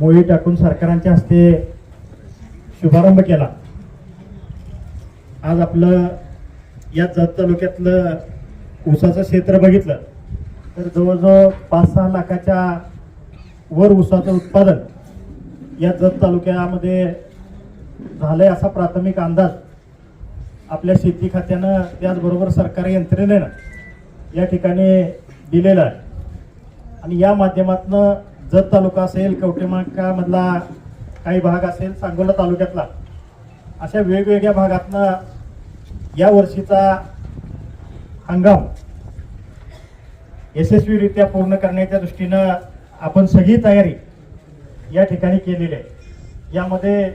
मोळी टाकून सरकारांच्या हस्ते शुभारंभ केला. आज आपलं या जत तालुक्यातलं ऊसाचं क्षेत्र बघितलं तर जवळजवळ पाच सहा लाखाच्या वर ऊसाचं उत्पादन या जत तालुक्यामध्ये झालंय असा प्राथमिक अंदाज आपल्या शेती खात्यानं त्याचबरोबर सरकारी यंत्रणेनं या ठिकाणी दिलेला आहे. आणि या माध्यमातनं जत तालुका असेल कवटेमांकामधला काही भाग असेल सांगोला तालुक्यातला अशा वेगवेगळ्या भागातनं या वर्षीचा हंगाम यशस्वीरित्या पूर्ण करण्याच्या दृष्टीनं आपण सगळी तयारी या ठिकाणी केलेली आहे. यामध्ये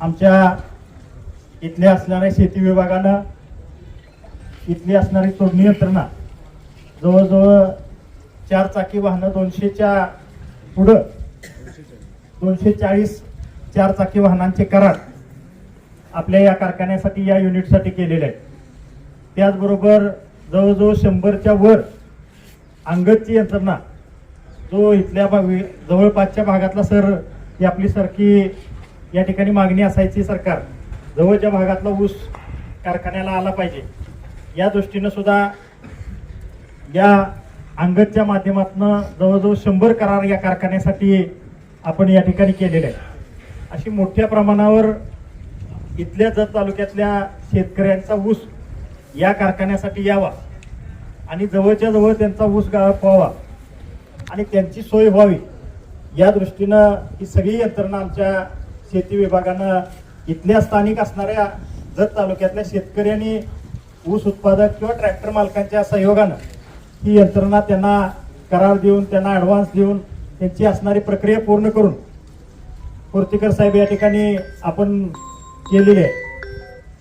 आमच्या इथल्या असणाऱ्या शेती विभागानं इथली असणारी तोडणी यंत्रणा जवळजवळ चार चाकी वाहनं दोनशेच्या पुढं. दोनशे चाळीस चार चाकी वाहनांचे करार आपल्या या कारखान्यासाठी या युनिटसाठी केलेले आहेत. त्याचबरोबर जवळजवळ शंभरच्या वर अंगतची यंत्रणा जो इथल्या भाग जवळपासच्या भागातला सर ही आपली सारखी या ठिकाणी मागणी असायची सरकार. जवळच्या भागातला ऊस कारखान्याला आला पाहिजे. या दृष्टीनं सुद्धा या अंगतच्या माध्यमातून जवळजवळ शंभर करार या कारखान्यासाठी आपण या ठिकाणी केलेले आहे अशी मोठ्या प्रमाणावर इथल्या जत तालुक्यातल्या शेतकऱ्यांचा ऊस या कारखान्यासाठी यावा आणि जवळच्या जवळ त्यांचा ऊस गाळप व्हावा आणि त्यांची सोय व्हावी या दृष्टीनं ही सगळी यंत्रणा आमच्या शेती विभागानं इथल्या स्थानिक असणाऱ्या जत तालुक्यातल्या शेतकऱ्यांनी ऊस उत्पादक किंवा ट्रॅक्टर मालकांच्या सहयोगानं ही यंत्रणा त्यांना करार देऊन त्यांना ॲडव्हान्स देऊन त्यांची असणारी प्रक्रिया पूर्ण करून कोर्तीकर साहेब या ठिकाणी आपण केलेले आहे.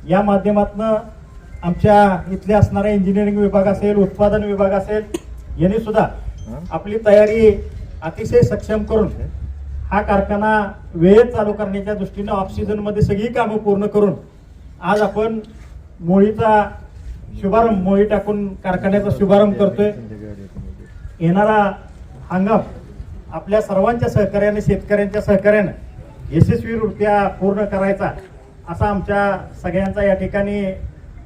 या माध्यमातनं आमच्या इथल्या असणाऱ्या इंजिनिअरिंग विभाग असेल उत्पादन विभाग असेल यांनी सुद्धा आपली तयारी अतिशय सक्षम करून हा कारखाना वेळेत चालू करण्याच्या दृष्टीनं ऑक्सिजनमध्ये सगळी कामं पूर्ण करून आज आपण मुळीचा शुभारंभ मोही टाकून कारखान्याचा शुभारंभ करतोय. येणारा हंगाम आपल्या सर्वांच्या सहकार्याने शेतकऱ्यांच्या सहकार्यानं यशस्वीरित्या पूर्ण करायचा असा आमच्या सगळ्यांचा या ठिकाणी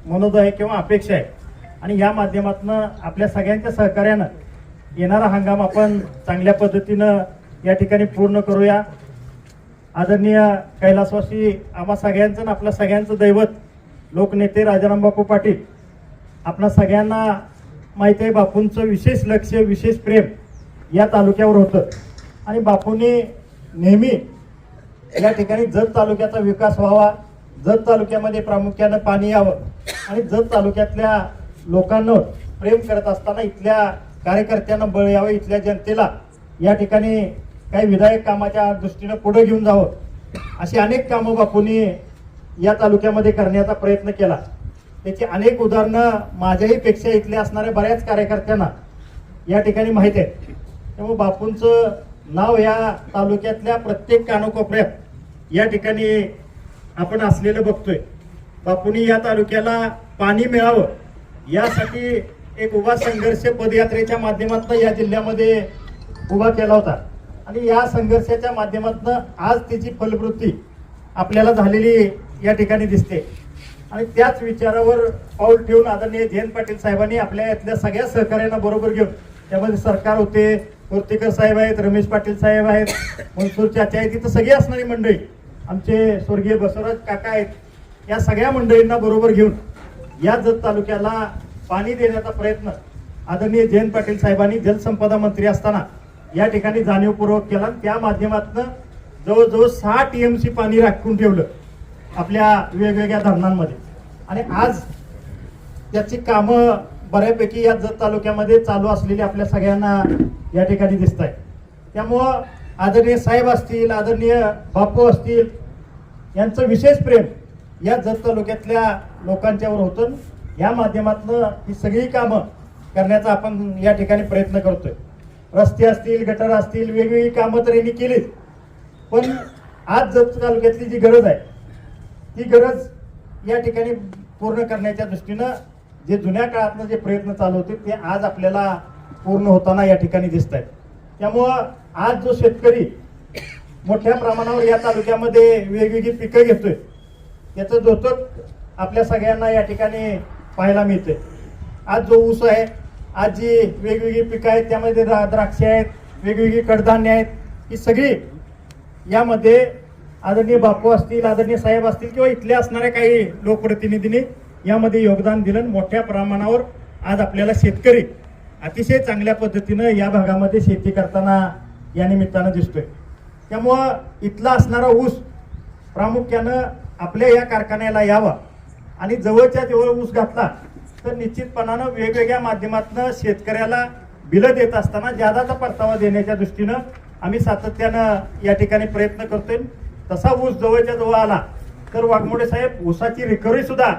मनोद आहे किंवा अपेक्षा आहे. आणि या माध्यमातून आपल्या सगळ्यांच्या सहकार्यानं येणारा हंगाम आपण चांगल्या पद्धतीनं या ठिकाणी पूर्ण करूया. आदरणीय कैलासवासी आम्हा सगळ्यांचं आपलं आपल्या सगळ्यांचं दैवत लोकनेते राजारामबापू पाटील आपणा सगळ्यांना माहिती आहे बापूंचं विशेष लक्ष विशेष प्रेम या तालुक्यावर होतं. आणि बापूंनी नेहमी या ठिकाणी जत तालुक्याचा विकास व्हावा जत तालुक्यामध्ये प्रामुख्यानं पाणी यावं आणि जत तालुक्यातल्या लोकांवर प्रेम करत असताना इथल्या कार्यकर्त्यांना बळ यावं इथल्या जनतेला या ठिकाणी काही विधायक कामाच्या दृष्टीनं पुढं घेऊन जावं अशी अनेक कामं बापूंनी या तालुक्यामध्ये करण्याचा प्रयत्न केला. त्याची अनेक उदाहरणं माझ्याही पेक्षा इथल्या असणाऱ्या बऱ्याच कार्यकर्त्यांना या ठिकाणी माहीत आहेत. त्यामुळे बापूंचं नाव या तालुक्यातल्या प्रत्येक कानोकोपऱ्यात या ठिकाणी आपण असलेलं बघतोय. बापूंनी या तालुक्याला पाणी मिळावं यासाठी एक उभा संघर्ष पदयात्रेच्या माध्यमातून या जिल्ह्यामध्ये उभा केला होता. आणि या संघर्षाच्या माध्यमातून आज त्याची फलवृत्ती आपल्याला झालेली या ठिकाणी दिसते. आणि त्याच विचारावर पाऊल ठेवून आदरणीय जयंत पाटील साहेबांनी आपल्या इथल्या सगळ्या सहकार्यांना बरोबर घेऊन त्यामध्ये सरकार होते कोर्तेकर साहेब आहेत रमेश पाटील साहेब आहेत मनसूर चाचा आहेत तिथं सगळी असणारी मंडळी आमचे स्वर्गीय बसवराज काका आहेत या सगळ्या मंडळींना बरोबर घेऊन या जत तालुक्याला पाणी देण्याचा प्रयत्न आदरणीय जयंत पाटील साहेबांनी जलसंपदा मंत्री असताना या ठिकाणी जाणीवपूर्वक केला. त्या माध्यमातून जवळजवळ सहा टीएमसी पाणी राखून ठेवलं. आपल्या वेगवेगळ्या धरणांमध्ये. आणि आज त्याची कामं बऱ्यापैकी या जत तालुक्यामध्ये चालू असलेली आपल्या सगळ्यांना या ठिकाणी दिसत आहे त्यामुळं आदरणीय साहेब असतील आदरणीय बापू असतील यांचं विशेष प्रेम या जत तालुक्यातल्या लोकांच्यावर होतं. या माध्यमातून ही सगळी कामं करण्याचा आपण या ठिकाणी प्रयत्न करतोय. रस्ते असतील गटर असतील वेगवेगळी कामं तर यांनी केलीच. पण आज जत तालुक्यातली जी गरज आहे ती गरज या ठिकाणी पूर्ण करण्याच्या दृष्टीनं जे जुन्या काळातनं जे प्रयत्न चालू होते ते आज आपल्याला पूर्ण होताना या ठिकाणी दिसत आहेत त्यामुळं आज जो शेतकरी मोठ्या प्रमाणावर या तालुक्यामध्ये वेगवेगळी पिकं घेतोय याचं द्योतक आपल्या सगळ्यांना या ठिकाणी पाहायला मिळते आज जो ऊस आहे आज जी वेगवेगळी पिकं आहेत त्यामध्ये द्रा- द्राक्षे आहेत वेगवेगळी कडधान्य आहेत ही सगळी यामध्ये आदरणीय बापू असतील आदरणीय साहेब असतील किंवा इथल्या असणाऱ्या काही लोकप्रतिनिधींनी यामध्ये योगदान दिलं आणि मोठ्या प्रमाणावर आज आपल्याला शेतकरी अतिशय चांगल्या पद्धतीनं या भागामध्ये शेती करताना या निमित्तानं दिसतोय. त्यामुळं इथला असणारा ऊस प्रामुख्यानं आपल्या या कारखान्याला यावा आणि जवळच्या जवळ ऊस घातला तर निश्चितपणानं वेगवेगळ्या माध्यमातून शेतकऱ्याला बिलं देत असताना जादाचा परतावा देण्याच्या दृष्टीनं आम्ही सातत्यानं या ठिकाणी प्रयत्न करतोय. तसा ऊस जवळच्या जवळ आला. तर वाघमोडे साहेब ऊसाची रिकव्हरी सुद्धा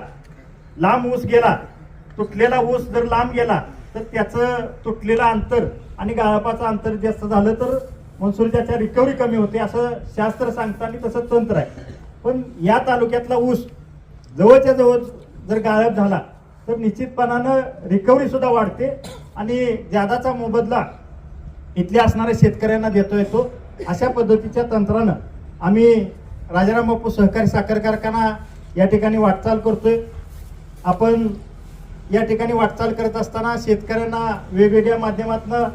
लांब ऊस गेला. तुटलेला ऊस जर लांब गेला तर त्याचं तुटलेलं अंतर आणि गाळपाचं अंतर जास्त झालं तर महसूलच्या रिकव्हरी कमी होते असं शास्त्र सांगतं आणि तसं तंत्र आहे. पण या तालुक्यातला ऊस जवळच्या जवळ जर गाळप झाला तर निश्चितपणानं रिकव्हरी सुद्धा वाढते आणि जादाचा मोबदला इथल्या असणाऱ्या शेतकऱ्यांना देतो येतो अशा पद्धतीच्या तंत्रानं आम्ही राजाराम बापू सहकारी साखर कारखाना या ठिकाणी वाटचाल करतोय. आपण या ठिकाणी वाटचाल करत असताना शेतकऱ्यांना वेगवेगळ्या माध्यमातनं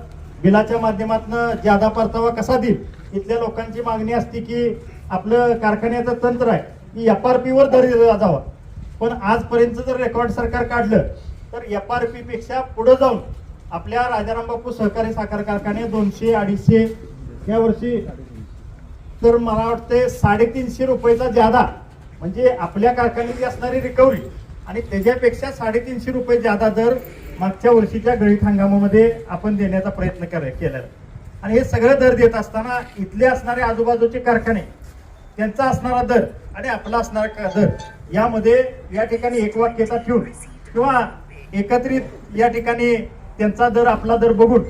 बिलाच्या माध्यमातनं जादा परतावा कसा देईल? इथल्या लोकांची मागणी असते की आपलं कारखान्याचं तंत्र आहे की एफ आर पीवर दर जावं. जावा पण आजपर्यंत जर रेकॉर्ड सरकार काढलं तर एफ आर पीपेक्षा पुढं जाऊन आपल्या राजाराम बापू सहकारी साखर कारखाने दोनशे अडीचशे या वर्षी तर मला वाटते साडेतीनशे रुपयेचा ज्यादा म्हणजे आपल्या कारखान्याची असणारी रिकव्हरी आणि त्याच्यापेक्षा साडेतीनशे रुपये ज्यादा दर मागच्या वर्षीच्या गळीत हंगामामध्ये आपण देण्याचा प्रयत्न कर केला आणि हे सगळं दर देत असताना इथले असणारे आजूबाजूचे कारखाने त्यांचा असणारा दर आणि आपला असणारा का- दर यामध्ये या ठिकाणी एकवाक्यता ठेवून किंवा एकत्रित या ठिकाणी त्यांचा दर आपला दर बघून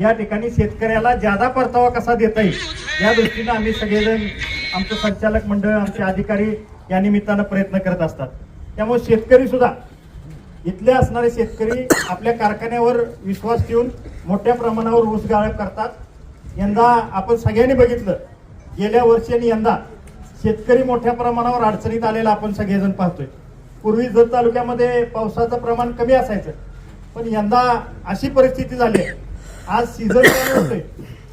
या ठिकाणी शेतकऱ्याला जादा परतावा कसा देता येईल या दृष्टीनं आम्ही सगळेजण आमचं संचालक मंडळ आमचे अधिकारी या निमित्तानं प्रयत्न करत असतात. त्यामुळे शेतकरी सुद्धा इथले असणारे शेतकरी आपल्या कारखान्यावर विश्वास ठेवून मोठ्या प्रमाणावर ऊस गाळप करतात. यंदा आपण सगळ्यांनी बघितलं गेल्या वर्षी आणि यंदा शेतकरी मोठ्या प्रमाणावर अडचणीत आलेला आपण सगळेजण पाहतोय. पूर्वी जत तालुक्यामध्ये पावसाचं प्रमाण कमी असायचं पण यंदा अशी परिस्थिती झाली आहे. आज सीझन चालू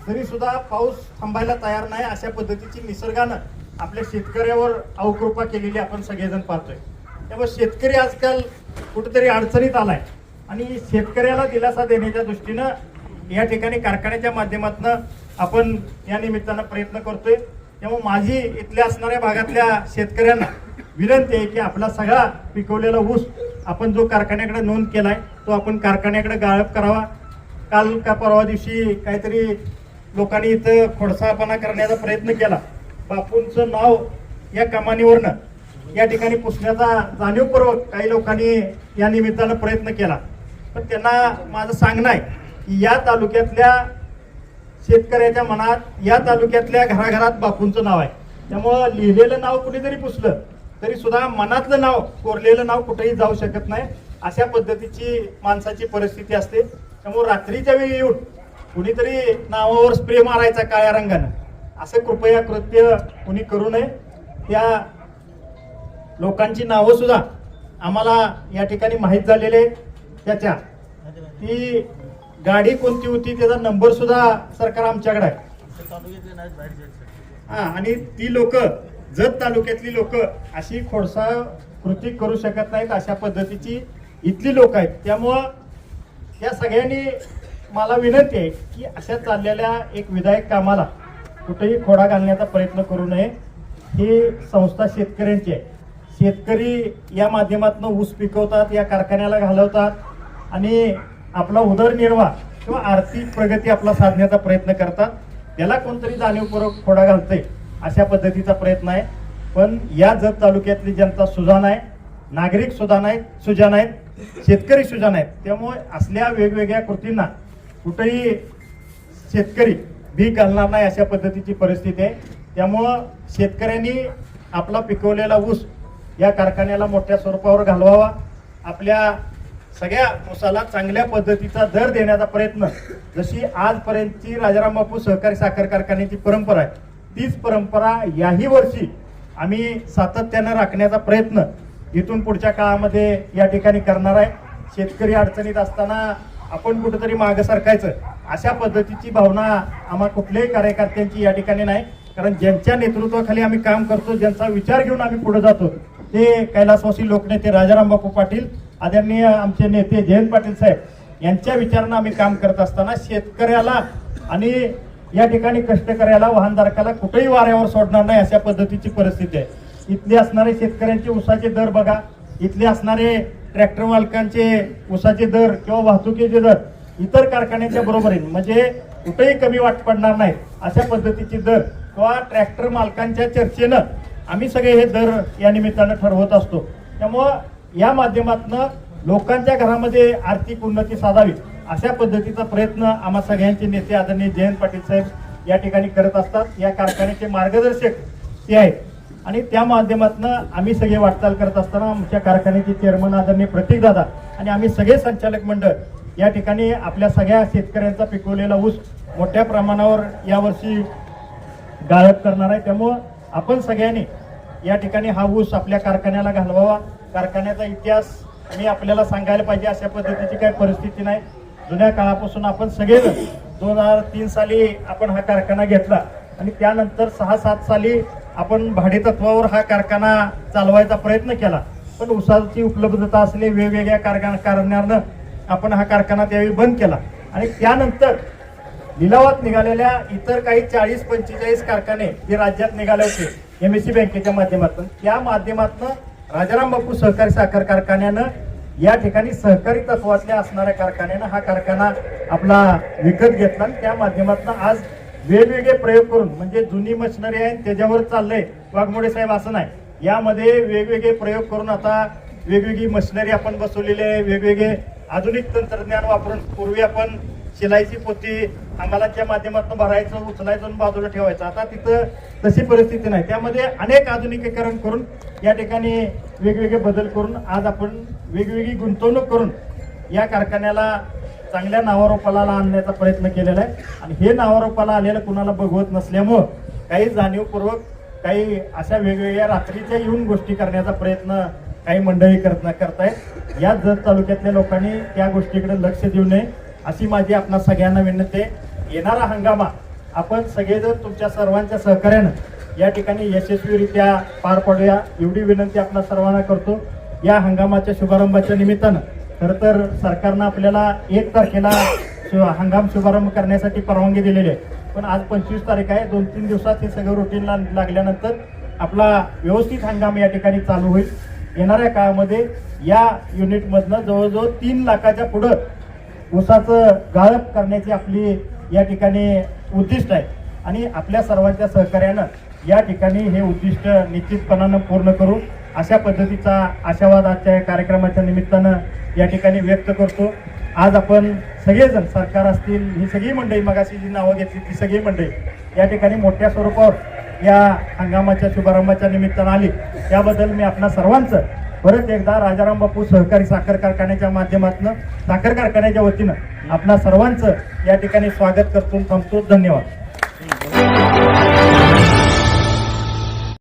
तरी सुद्धा पाऊस थांबायला तयार नाही अशा पद्धतीची निसर्गानं आपल्या शेतकऱ्यावर अवकृपा केलेली आपण सगळेजण पाहतोय. त्यामुळे शेतकरी आजकाल कुठेतरी अडचणीत आलाय. आणि शेतकऱ्याला दिलासा देण्याच्या दृष्टीनं या ठिकाणी कारखान्याच्या माध्यमातून आपण या निमित्तानं प्रयत्न करतोय. त्यामुळे माझी इथल्या असणाऱ्या भागातल्या शेतकऱ्यांना विनंती आहे की आपला सगळा पिकवलेला ऊस आपण जो कारखान्याकडे नोंद केलाय तो आपण कारखान्याकडे गाळप करावा. काल का परवा दिवशी काहीतरी लोकांनी इथं खोडसाळपणा करण्याचा प्रयत्न केला. बापूंचं नाव या कमानीवरनं या ठिकाणी पुसण्याचा जाणीवपूर्वक काही लोकांनी या निमित्तानं प्रयत्न केला. पण त्यांना माझं सांगणं आहे की या तालुक्यातल्या शेतकऱ्याच्या मनात या तालुक्यातल्या घराघरात बापूंचं नाव आहे. त्यामुळं लिहिलेलं नाव कुठेतरी पुसलं तरी सुद्धा मनातलं नाव कोरलेलं नाव कुठेही जाऊ शकत नाही. अशा पद्धतीची माणसाची परिस्थिती असते. त्यामुळे रात्रीच्या वेळी येऊन कुणीतरी नावावर स्प्रे मारायचा काळ्या रंगानं. असं कृपया कृत्य कुणी करू नये. त्या लोकांची नावं सुद्धा आम्हाला या ठिकाणी माहीत झालेले आहेत. त्याच्या ती गाडी कोणती होती त्याचा नंबर सुद्धा सरकार आमच्याकडे आहे. हा आणि ती लोक जत तालुक्यातली लोक अशी खोडसा कृती करू शकत नाहीत अशा पद्धतीची इथली लोक आहेत. त्यामुळं या सगळ्यांनी मला विनंती आहे की अशा चाललेल्या एक विधायक कामाला कुठेही खोडा घालण्याचा प्रयत्न करू नये. ही संस्था शेतकऱ्यांची आहे. शेतकरी या माध्यमातून ऊस पिकवतात या कारखान्याला घालवतात आणि आपला उदरनिर्वाह किंवा आर्थिक प्रगती आपला साधण्याचा प्रयत्न करतात. त्याला कोणतरी जाणीवपूर्वक खोडा घालतंय अशा पद्धतीचा प्रयत्न आहे. पण या जत तालुक्यातली जनता सुजाण आहे नागरिक सुजाण आहेत सुजाण आहेत. शेतकरी सुजाण आहेत. त्यामुळे असल्या वेगवेगळ्या कृतींना कुठेही शेतकरी भीक घालणार नाही अशा पद्धतीची परिस्थिती आहे. त्यामुळं शेतकऱ्यांनी आपला पिकवलेला ऊस या कारखान्याला मोठ्या स्वरूपावर घालवावा. आपल्या सगळ्या ऊसाला चांगल्या पद्धतीचा दर देण्याचा प्रयत्न जशी आजपर्यंतची राजाराम बापू सहकारी साखर कारखान्याची परंपरा आहे तीच परंपरा याही वर्षी आम्ही सातत्यानं राखण्याचा प्रयत्न इथून पुढच्या काळामध्ये या ठिकाणी करणार आहे. शेतकरी अडचणीत असताना आपण कुठेतरी मागं सरकायचं. अशा पद्धतीची भावना आम्हा कुठल्याही कार्यकर्त्यांची या ठिकाणी नाही. कारण ज्यांच्या नेतृत्वाखाली आम्ही काम करतो ज्यांचा विचार घेऊन आम्ही पुढे जातो ते कैलासवासी लोकनेते राजाराम बापू पाटील आदरणीय आमचे नेते जयंत पाटील साहेब यांच्या विचारानं आम्ही काम करत असताना शेतकऱ्याला आणि या ठिकाणी कष्टकऱ्याला वाहनधारकाला कुठेही वाऱ्यावर सोडणार नाही अशा पद्धतीची परिस्थिती आहे. इथले असणारे शेतकऱ्यांचे उसाचे दर बघा. इथले असणारे ट्रॅक्टर मालकांचे उसाचे दर किंवा वाहतुकीचे दर इतर कारखान्यांच्या बरोबरीने. म्हणजे कुठेही कमी वाट पडणार नाही. अशा पद्धतीचे दर किंवा ट्रॅक्टर मालकांच्या चर्चेनं आम्ही सगळे हे दर या निमित्तानं ठरवत असतो. त्यामुळं या माध्यमातनं लोकांच्या घरामध्ये आर्थिक उन्नती साधावी अशा पद्धतीचा प्रयत्न आम्हा सगळ्यांचे नेते आदरणीय जयंत पाटील साहेब या ठिकाणी करत असतात. या कारखान्याचे मार्गदर्शक ते आहेत. आणि त्या माध्यमातनं आम्ही सगळे वाटचाल करत असताना आमच्या कारखान्याचे चेअरमन आदरणीय प्रतीक दादा आणि आम्ही सगळे संचालक मंडळ या ठिकाणी आपल्या सगळ्या शेतकऱ्यांचा पिकवलेला ऊस मोठ्या प्रमाणावर यावर्षी गाळप करणार आहे. त्यामुळं आपण सगळ्यांनी या ठिकाणी हा ऊस आपल्या कारखान्याला घालवावा. कारखान्याचा इतिहास मी आपल्याला सांगायला पाहिजे अशा पद्धतीची काही परिस्थिती नाही. जुन्या काळापासून आपण सगळेजण दोन हजार तीन साली आपण हा कारखाना घेतला आणि त्यानंतर सहा सात साली आपण भाडेतत्वावर हा कारखाना चालवायचा प्रयत्न केला. पण उसाची उपलब्धता असणे वेगवेगळ्या कारखाना कारणानं आपण हा कारखाना त्यावेळी बंद केला. आणि त्यानंतर लिलावात निघालेल्या इतर काही चाळीस पंचेचाळीस कारखाने जे राज्यात निघाले होते एम एस सी बँकेच्या माध्यमातून. त्या माध्यमातून राजाराम बापू सहकारी साखर कारखान्यानं या ठिकाणी सहकारी तत्वातल्या असणाऱ्या कारखान्यानं हा कारखाना आपला विकत घेतला आणि त्या माध्यमातून आज वेगवेगळे प्रयोग करून म्हणजे जुनी मशिनरी आहे त्याच्यावर चाललंय वाघमोडे साहेब असं नाही. यामध्ये वेगवेगळे प्रयोग करून आता वेगवेगळी मशिनरी आपण बसवलेली आहे वेगवेगळे आधुनिक तंत्रज्ञान वापरून पूर्वी आपण शिलाईची पोती अंगालाच्या माध्यमातून भरायचं उचलायचं आणि बाजूला ठेवायचं. आता तिथं तशी परिस्थिती नाही. त्यामध्ये अनेक आधुनिकीकरण करून या ठिकाणी वेगवेगळे बदल करून आज आपण वेगवेगळी गुंतवणूक करून या कारखान्याला चांगल्या नावारोपाला आणण्याचा प्रयत्न केलेला आहे. आणि हे नावारोपाला आलेलं कुणाला बघवत नसल्यामुळं काही जाणीवपूर्वक काही अशा वेगवेगळ्या रात्रीच्या येऊन गोष्टी करण्याचा प्रयत्न काही मंडळी करत करतायत. या जत तालुक्यातल्या लोकांनी त्या गोष्टीकडे लक्ष देऊ नये अशी माझी आपणा सगळ्यांना विनंती आहे. येणारा हंगामा आपण सगळेजण तुमच्या सर्वांच्या सहकार्यानं या ठिकाणी यशस्वीरित्या पार पाडूया एवढी विनंती आपणा सर्वांना करतो. या हंगामाच्या शुभारंभाच्या निमित्तानं खरं तर सरकारनं आपल्याला एक तारखेला शु- हंगाम शुभारंभ करण्यासाठी परवानगी दिलेली आहे. पण आज पंचवीस तारीख आहे. दोन तीन दिवसात हे सगळं रुटीनला लागल्यानंतर आपला व्यवस्थित हंगाम या ठिकाणी चालू होईल. येणाऱ्या काळामध्ये या युनिटमधनं जवळजवळ तीन लाखाच्या पुढं ऊसाचं गाळप करण्याची आपली या ठिकाणी उद्दिष्ट आहे. आणि आपल्या सर्वांच्या सहकार्यानं या ठिकाणी हे उद्दिष्ट निश्चितपणानं पूर्ण करू. अशा पद्धतीचा आशावाद आजच्या कार्यक्रमाच्या निमित्तानं या ठिकाणी व्यक्त करतो. आज आपण सगळेजण सरकार असतील ही सगळी मंडळी मगाशी जी नावं घेतली ती सगळी मंडळी या ठिकाणी मोठ्या स्वरूपावर या हंगामाच्या शुभारंभाच्या निमित्तानं आली. त्याबद्दल मी आपणा सर्वांचं परत एकदा राजाराम बापू सहकारी साखर कारखान्याच्या माध्यमातून साखर कारखान्याच्या वतीनं आपणा सर्वांचं या ठिकाणी स्वागत करतो थांबतो. धन्यवाद.